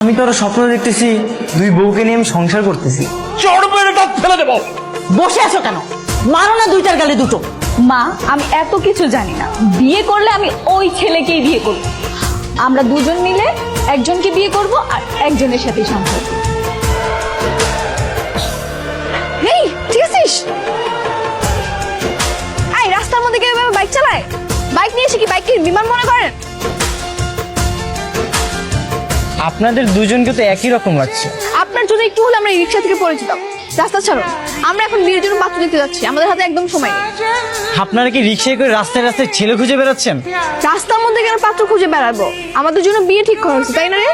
আমি তো আরও স্বপ্ন দেখতেছি দুই বউকে নিয়ে আমি সংসার করতেছি। ফেলে দেবো। বসে আছো কেন? মারো না দুইটার গালে দুটো। মা আমি এত কিছু জানি না। বিয়ে করলে আমি ওই ছেলেকেই বিয়ে করব। আমরা দুজন মিলে একজনকে বিয়ে করব আর একজনের সাথে সংসার করব। আপনাদের দুজনকে তো একই রকম লাগছে। আপনার জন্য একটু হলে আমরা রিক্সা থেকে পড়ে যেতাম রাস্তা ছাড়ো। আমরা এখন বিয়ের জন্য পাত্র দেখতে যাচ্ছি। আমাদের হাতে একদম সময় নেই। আপনারা কি রিক্সায় করে রাস্তায় রাস্তায় ছেলে খুঁজে বেড়াচ্ছেন? রাস্তার মধ্যে কেন পাত্র খুঁজে বেড়াবো। আমাদের জন্য বিয়ে ঠিক করা হয়েছে তাই না রে?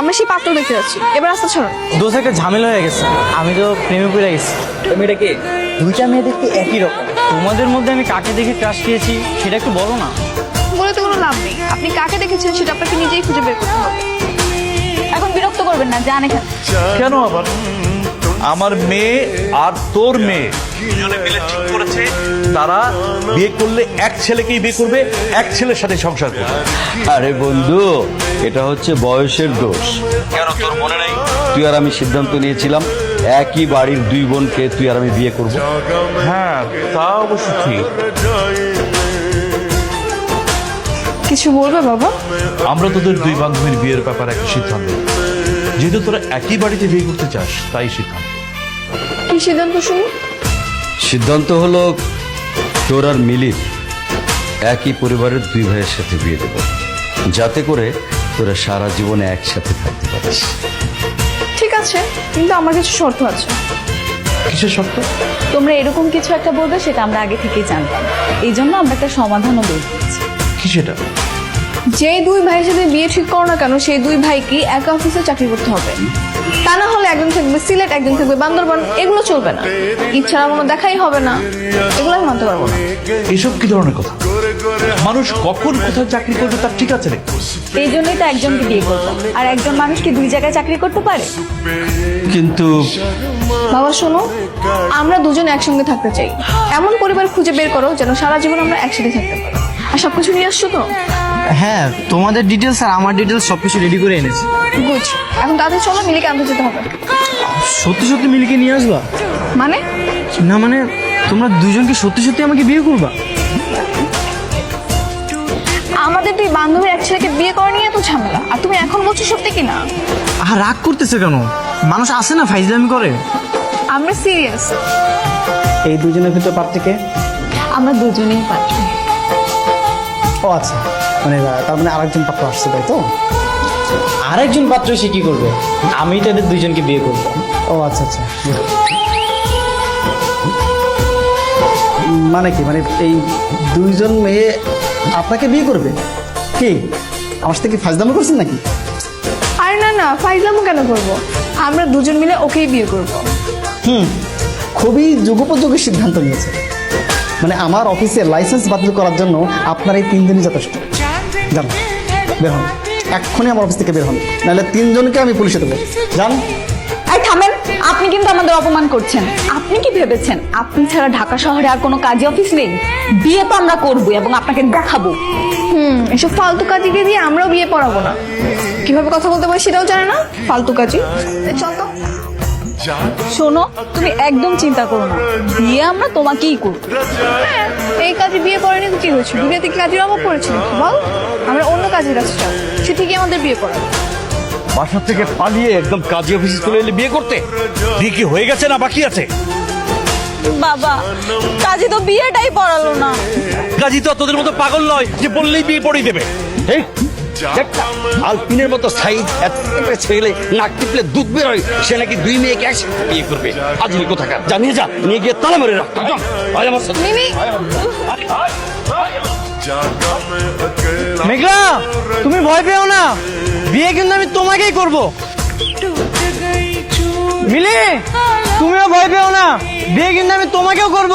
আমরা সেই পাত্র দেখতে যাচ্ছি। এবার রাস্তা ছাড়ো। দোষ একটা ঝামেলা হয়ে গেছে। আমি তো প্রেমে পড়ে গেছি। মেয়েটা কি? দুইটা মেয়ে দেখতে একই রকম। তোমাদের মধ্যে আমি কাকে দেখে ক্রাশ খেয়েছি সেটা একটু বলো না। বলে তো কোনো লাভ নেই। আপনি কাকে দেখেছেন সেটা আপনাকে নিজেই খুঁজে বের করতে হবে। এখন বিরক্ত করবেন না জান এখানে। কেন আবার? আমার মেয়ে আর তোর মেয়ে। দুজনে মিলে ঠিক করেছে। তারা বিয়ে করলে এক ছেলেকেই বিয়ে করবে এক ছেলের সাথে সংসার করবে। আরে বন্ধু এটা হচ্ছে বয়সের দোষ। কেন তোর মনে নেই? তুই আর আমি সিদ্ধান্ত নিয়েছিলাম একই বাড়ির দুই বোনকে তুই আর আমি বিয়ে করব। হ্যাঁ তা অবশ্য ঠিক। কিছু বলবে বাবা? আমরা তোদের দুই বান্ধবীর বিয়ের ব্যাপারে একটা সিদ্ধান্ত যেহেতু তোরা একই বাড়িতে বিয়ে করতে চাস তাই সিদ্ধান্ত। কি সিদ্ধান্ত শুনি সিদ্ধান্ত হলো তোর আর মিলির একই পরিবারের দুই ভাইয়ের সাথে বিয়ে দেব। যাতে করে তোরা সারা জীবনে একসাথে থাকতে পারিস। ঠিক আছে কিন্তু আমার কিছু শর্ত আছে। কিসের শর্ত? তোমরা এরকম কিছু একটা বলবে সেটা আমরা আগে থেকেই জানতাম। এই জন্য আমরা একটা সমাধানও বের করেছি। কি সেটা? যেই দুই ভাইয়ের সাথে বিয়ে ঠিক করো না কেন সেই দুই ভাইকে এক অফিসে চাকরি করতে হবে? তা না হলে একজন থাকবে সিলেট একজন থাকবে বান্দরবান এগুলো চলবে না। ইচ্ছা কোনো দেখাই হবে না। এগুলো আমি মানতে পারব না। এসব কি ধরনের কথা? মানুষ কখন কোথায় চাকরি করবে তার ঠিক আছে রে এই জন্যই তো একজনকে বিয়ে করব আর একজন মানুষ কি দুই জায়গায় চাকরি করতে পারে? কিন্তু বাবা শোনো আমরা দুজন একসঙ্গে থাকতে চাই। এমন পরিবার খুঁজে বের করো যেন সারা জীবন আমরা একসাথে থাকতে পারি। আর সবকিছু নিয়ে আসছো তো? হ্যাঁ তোমাদের ডিটেলস আর আমার ডিটেলস সবকিছু রেডি করে এনেছি। গুড এখন তাদের চলো মিলিকে আনতে যেতে হবে। সত্যি সত্যি মিলিকে নিয়ে আসবা? মানে? না মানে তোমরা দুজনকে সত্যি সত্যি আমাকে বিয়ে করবা? আমাদের দুই বান্ধবীর এক ছেলেকে বিয়ে করা নিয়ে এত ঝামেলা আর তুমি এখন বলছো সত্যি কি না আর রাগ করতেছে কেন? মানুষ আসে না ফাইজলামি করে। আমরা সিরিয়াস এই দুজনের ভিতর পাত্রীকে আমরা দুজনেই পাচ্ছি ও আচ্ছা মানে তার মানে আরেকজন পাত্র আসছে তাই তো? আরেকজন পাত্র সে কি করবে? আমি তাদের দুইজনকে বিয়ে করব। ও আচ্ছা আচ্ছা। মানে কি মানে এই দুইজন মেয়ে আপনাকে বিয়ে করবে? কি? আমার সাথে কি ফাজদামো করছেন নাকি? আরে না না ফাইজলামও কেন করব? আমরা দুজন মিলে ওকেই বিয়ে করব। হুম খুবই যুগোপযোগী সিদ্ধান্ত নিয়েছে। মানে আমার অফিসের লাইসেন্স বাতিল করার জন্য আপনার এই তিন দিনই যথেষ্ট। যান বের হন। এক্ষুনি আমার অফিস থেকে বের হন। নাহলে তিনজনকে আমি পুলিশে দেবো। যান। এই থামেন আপনি কিন্তু আমাদের অপমান করছেন। আপনি কি ভেবেছেন? আপনি ছাড়া ঢাকা শহরে আর কোনো কাজী অফিস নেই? বিয়ে তো আমরা করব এবং আপনাকে দেখাবো। হুম এসব ফালতু কাজীকে দিয়ে আমরাও বিয়ে পড়াবো না। কীভাবে কথা বলতে পারি সেটাও জানে না? ফালতু কাজী। চল তো। শোনো তুমি একদম চিন্তা করো না। বিয়ে আমরা তোমাকেই করব। হ্যাঁ, এই কাজে বিয়ে করেনি তো কি হয়েছে? বিয়েতে কি কাজের অভাব পড়েছিল বল। আমরা অন্য কাজের কাছে যাব। সে ঠিকই আমাদের বিয়ে করাবে। বাসা থেকে পালিয়ে একদম কাজী অফিসে চলে এলে বিয়ে করতে? বিয়ে কি হয়ে গেছে না বাকি আছে? বাবা কাজী তো বিয়েটাই পড়ালো না। কাজী তো তোদের মতো পাগল নয় যে বললেই বিয়ে পড়িয়ে দেবে। এই, আলপিনের মতো সাইজ এত একটা ছেলে নাক টিপলে দুধ বেরোয়। সে নাকি দুই মেয়েকে একসাথে বিয়ে করবে। কোথাকার? জানিয়ে যা নিয়ে গিয়ে তালা মেরে রাখ। আমার সাথে। মেঘলা তুমি ভয় পেও না। বিয়ে কিন্তু আমি তোমাকেই করব। মিলি তুমিও ভয় পেও না। বিয়ে কিন্তু আমি তোমাকেও করব।